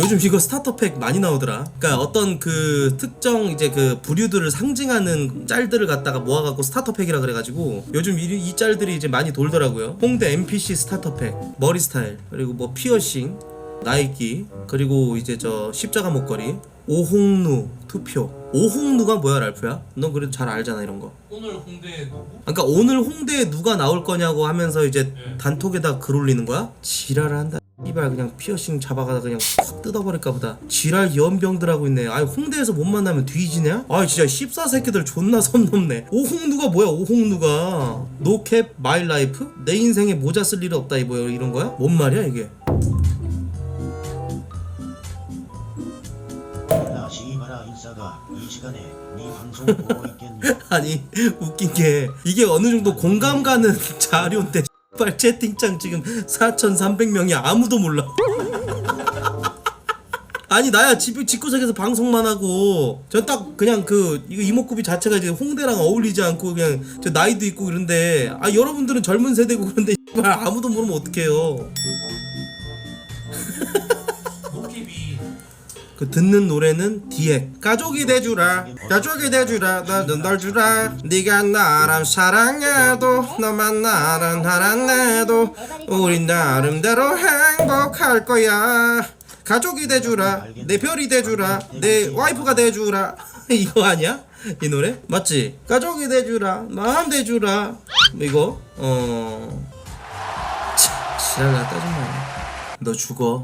요즘 이거 스타터팩 많이 나오더라. 그러니까 어떤 그 특정 이제 그 부류들을 상징하는 짤들을 갖다가 모아갖고 스타터팩이라 그래가지고 요즘 이, 이 짤들이 이제 많이 돌더라고요. 홍대 NPC 스타터팩, 머리 스타일, 그리고 뭐 피어싱, 나이키, 그리고 이제 저 십자가 목걸이, 오홍루 투표. 오홍루가 뭐야 랄프야? 넌 그래도 잘 알잖아 이런 거. 오늘 홍대 누구? 그러니까 오늘 홍대에 누가 나올 거냐고 하면서 이제 예. 단톡에다 글 올리는 거야? 지랄을 한다. 이발 그냥 피어싱 잡아가다 그냥 확 뜯어버릴까 보다. 지랄 연병들 하고 있네. 아이 홍대에서 못 만나면 뒤지냐? 아이 진짜 씹사 새끼들 존나 선 넘네. 오홍누가 뭐야 오홍누가? 노캡 마이 라이프? 내 인생에 모자 쓸일 없다 이뭐 이런 거야? 뭔 말이야 이게? 네? 아니 웃긴 게 이게 어느 정도 공감 가는 자료인데 빨 채팅창 지금 4,300명이 아무도 몰라. 아니 나야 집 집구석에서 방송만 하고 전 딱 그냥 그 이거 이목구비 자체가 이제 홍대랑 어울리지 않고 그냥 저 나이도 있고 그런데 아 여러분들은 젊은 세대고 그런데 아무도 모르면 어떡해요. 그 듣는 노래는 디엑 가족이 돼주라. 가족이 돼주라. 나는 널 주라. 네가 나랑 사랑해도 너만 나랑 사랑해도 우린 나름대로 행복할 거야. 가족이 돼주라. 내 별이 돼주라. 내 와이프가 돼주라. 이거 아니야? 이 노래? 맞지? 가족이 돼주라. 마음 돼주라. 이거? 어... 참, 지랄나 따지마 너 죽어.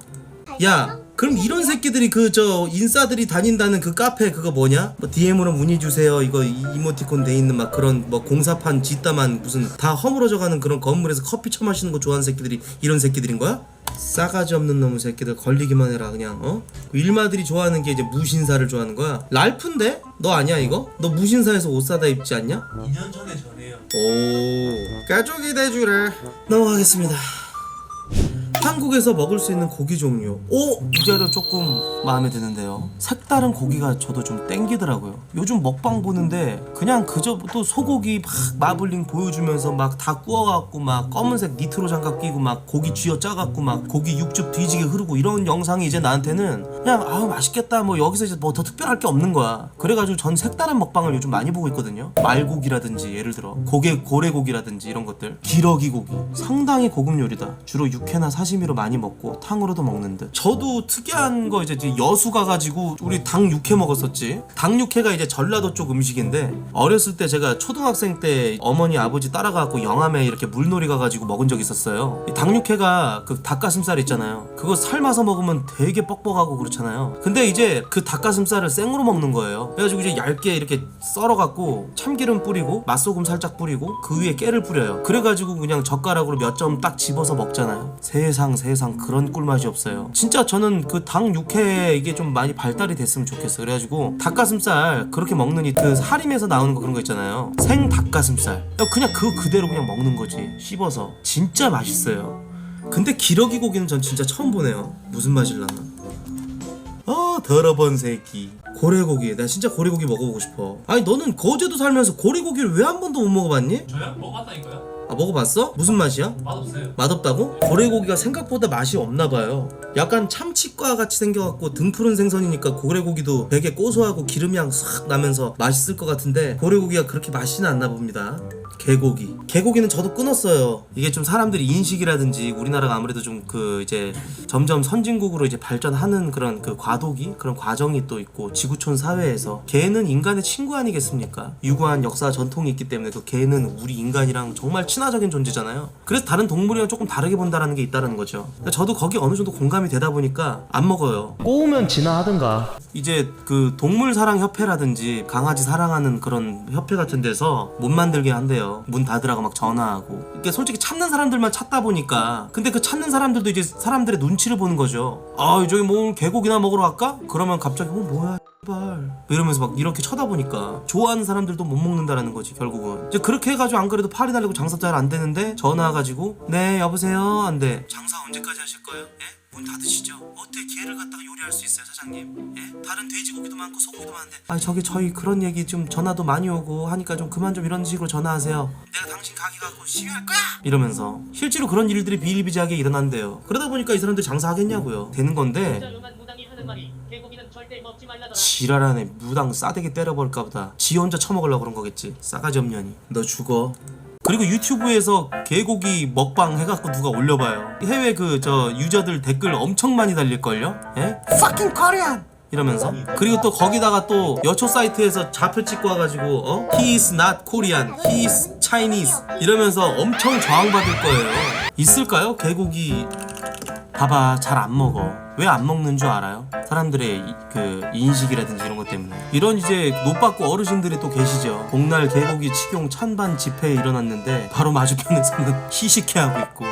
야 그럼 이런 새끼들이 그 저 인싸들이 다닌다는 그 카페 그거 뭐냐? 뭐 DM으로 문의 주세요 이거 이- 이모티콘 돼 있는 막 그런 뭐 공사판 뒷담한 무슨 다 허물어져가는 그런 건물에서 커피 처 마시는 거 좋아하는 새끼들이 이런 새끼들인 거야? 싸가지 없는 놈의 새끼들 걸리기만 해라 그냥 어? 그 일마들이 좋아하는 게 이제 무신사를 좋아하는 거야 랄프인데? 너 아니야 이거? 너 무신사에서 옷 사다 입지 않냐? 2년 전에 전해요 오 가족이 돼주래 넘어가겠습니다 한국에서 먹을 수 있는 고기 종류. 오! 이 자료 조금 마음에 드는데요. 색다른 고기가 저도 좀 땡기더라고요. 요즘 먹방 보는데 그냥 그저 또 소고기 막 마블링 보여주면서 막 다 구워갖고 막 검은색 니트로 장갑 끼고 막 고기 쥐어 짜갖고 막 고기 육즙 뒤지게 흐르고 이런 영상이 이제 나한테는 그냥 아우 맛있겠다. 뭐 여기서 이제 뭐 더 특별할 게 없는 거야. 그래가지고 전 색다른 먹방을 요즘 많이 보고 있거든요. 말고기라든지 예를 들어 고개 고래고기라든지 이런 것들. 기러기 고기. 상당히 고급 요리다. 주로 육회나 사시미 로 많이 먹고 탕으로도 먹는 듯. 저도 특이한 거 이제 여수 가가지고 우리 닭 육회 먹었었지. 닭 육회가 이제 전라도 쪽 음식인데 어렸을 때 제가 초등학생 때 어머니 아버지 따라가고 영암에 이렇게 물놀이 가가지고 먹은 적 있었어요. 이닭 육회가 그 닭가슴살 있잖아요. 그거 삶아서 먹으면 되게 뻑뻑하고 그렇잖아요. 근데 이제 그 닭가슴살을 생으로 먹는 거예요. 그래가지고 이제 얇게 이렇게 썰어갖고 참기름 뿌리고 맛소금 살짝 뿌리고 그 위에 깨를 뿌려요. 그래가지고 그냥 젓가락으로 몇 점 딱 집어서 먹잖아요. 세상 세상 그런 꿀맛이 없어요. 진짜 저는 그 닭 육회 이게 좀 많이 발달이 됐으면 좋겠어 그래가지고 닭가슴살 그렇게 먹느니 그 하림에서 나오는 거 그런 거 있잖아요. 생 닭가슴살. 그냥 그 그대로 그냥 먹는 거지. 씹어서. 진짜 맛있어요. 근데 기러기 고기는 전 진짜 처음 보네요. 무슨 맛일라나. 아 더러번 새끼. 고래고기. 나 진짜 고래고기 먹어보고 싶어. 아니 너는 거제도 살면서 고래고기를 왜 한 번도 못 먹어봤니? 저요? 먹어봤다니까요? 아 먹어봤어? 무슨 맛이야? 맛없어요 맛없다고? 고래고기가 생각보다 맛이 없나봐요 약간 참치과 같이 생겨갖고 등 푸른 생선이니까 고래고기도 되게 고소하고 기름이 싹 나면서 맛있을 것 같은데 고래고기가 그렇게 맛이는 않나 봅니다 개고기. 개고기는 저도 끊었어요. 이게 좀 사람들이 인식이라든지 우리나라가 아무래도 좀 그 이제 점점 선진국으로 이제 발전하는 그런 그 과도기? 그런 과정이 또 있고 지구촌 사회에서 개는 인간의 친구 아니겠습니까? 유구한 역사 전통이 있기 때문에 그 개는 우리 인간이랑 정말 친화적인 존재잖아요. 그래서 다른 동물이랑 조금 다르게 본다라는 게 있다는 거죠. 저도 거기 어느 정도 공감이 되다 보니까 안 먹어요. 꼬우면 진화하든가. 이제 그 동물 사랑 협회라든지 강아지 사랑하는 그런 협회 같은 데서 못 만들게 한 대요. 문 닫으라고 막 전화하고. 이게 솔직히 찾는 사람들만 찾다 보니까 근데 그 찾는 사람들도 이제 사람들의 눈치를 보는 거죠. 아, 저기 뭐 오늘 개고기나 먹으러 갈까? 그러면 갑자기 어 뭐야? 발 이러면서 막 이렇게 쳐다보니까 좋아하는 사람들도 못 먹는다라는 거지 결국은 이제 그렇게 해가지고 안 그래도 팔이 달리고 장사 잘 안 되는데 전화 와가지고 네 여보세요 안돼 장사 언제까지 하실 거예요? 예? 문 닫으시죠? 어떻게 개를 갖다가 요리할 수 있어요 사장님? 예? 다른 돼지고기도 많고 소고기도 많은데 아 저기 저희 그런 얘기 좀 전화도 많이 오고 하니까 좀 그만 좀 이런 식으로 전화하세요 내가 당신 가게 가고 시위할 거야! 이러면서 실제로 그런 일들이 비일비재하게 일어난대요 그러다 보니까 이 사람들이 장사하겠냐고요 되는 건데 지랄하네 무당 싸대기 때려버릴까 보다. 지 혼자 처먹으려고 그런 거겠지. 싸가지 없년이 너 죽어. 그리고 유튜브에서 개고기 먹방 해갖고 누가 올려봐요. 해외 그 저 유저들 댓글 엄청 많이 달릴걸요? 예? Fucking Korean! 이러면서. 그리고 또 거기다가 또 여초 사이트에서 좌표 찍고 와가지고 어? He is not Korean, he is Chinese. 이러면서 엄청 저항받을 거예요. 있을까요? 개고기. 봐봐. 잘 안 먹어 왜 안 먹는 줄 알아요? 사람들의 이- 그 인식이라든지 이런 것 때문에. 이런 이제 노받고 어르신들이 또 계시죠. 복날 개고기 식용 찬반 집회에 일어났는데 바로 맞은편에서는 희식해 하고 있고.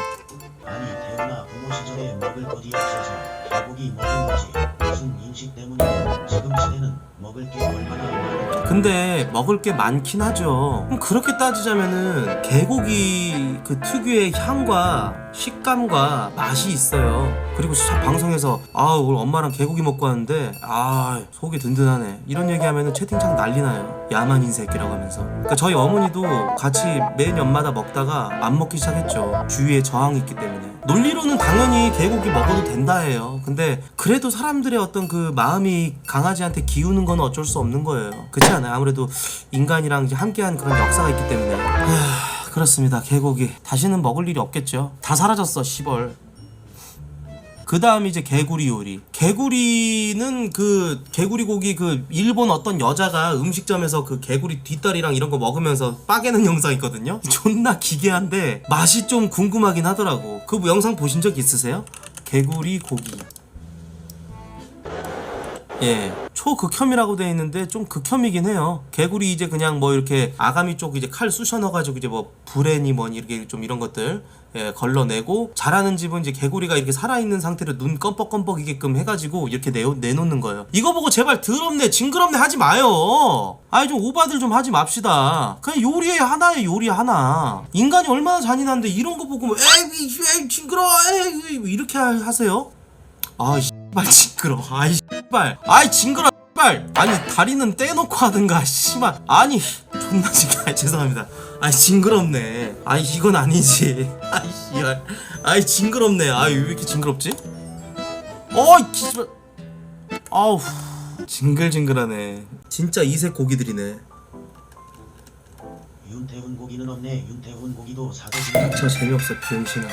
아니 태어나 부모 시절에 먹을 것이 없어서 개고기 먹은 거지. 무슨 인식 때문이고 지금 시대는 먹을 게 얼마나 많은데 근데 먹을 게 많긴 하죠. 그럼 그렇게 따지자면은 개고기 그 특유의 향과 식감과 맛이 있어요. 그리고 저 방송에서 아 오늘 엄마랑 개고기 먹고 왔는데 아 속이 든든하네 이런 얘기하면은 채팅창 난리나요. 야만인 새끼라고 하면서. 그러니까 저희 어머니도 같이 매 년마다 먹다가 안 먹기 시작했죠. 주위에 저항이 있기 때문에. 논리로는 당연히 개고기 먹어도 된다 해요. 근데 그래도 사람들의 어떤 그 마음이 강아지한테 기우는 건 어쩔 수 없는 거예요. 그렇지 않아요? 아무래도 인간이랑 이제 함께한 그런 역사가 있기 때문에. 하, 그렇습니다. 개고기 다시는 먹을 일이 없겠죠. 다 사라졌어, 시벌. 그 다음 이제 개구리 요리. 개구리는 그 개구리 고기 그 일본 어떤 여자가 음식점에서 그 개구리 뒷다리랑 이런 거 먹으면서 빠개는 영상 있거든요. 존나 기괴한데 맛이 좀 궁금하긴 하더라고. 그 영상 보신 적 있으세요? 개구리 고기. 예, 초극혐이라고 돼 있는데 좀 극혐이긴 해요. 개구리 이제 그냥 뭐 이렇게 아가미 쪽 이제 칼 쑤셔 넣어가지고 이제 뭐 불에니 뭐니 이렇게 좀 이런 것들 예, 걸러내고 잘하는 집은 이제 개구리가 이렇게 살아있는 상태로 눈 껌뻑껌뻑이게끔 해가지고 이렇게 내, 내놓는 거예요. 이거 보고 제발 더럽네, 징그럽네 하지 마요. 아이 좀 오바들 좀 하지 맙시다. 그냥 요리에 하나에 요리 하나. 인간이 얼마나 잔인한데 이런 거 보고 뭐 에이, 에이 징그러워, 에이 이렇게 하- 하세요? 아, 씨발 징그러. 아이 씨 발. 아이 징그러. 씨발. 아니 다리는 떼놓고 하든가. 씨발. 아니 존나 징그러. 아이, 죄송합니다. 아이 징그럽네. 아이 이건 아니지. 아이 씨발. 아이 징그럽네. 아이 왜 이렇게 징그럽지? 어이 씨발. 아우 징글징글하네. 진짜 이색 고기들이네. 윤태훈 고기는 없네 윤태훈 고기도 사도지 저 재미없어 병신아.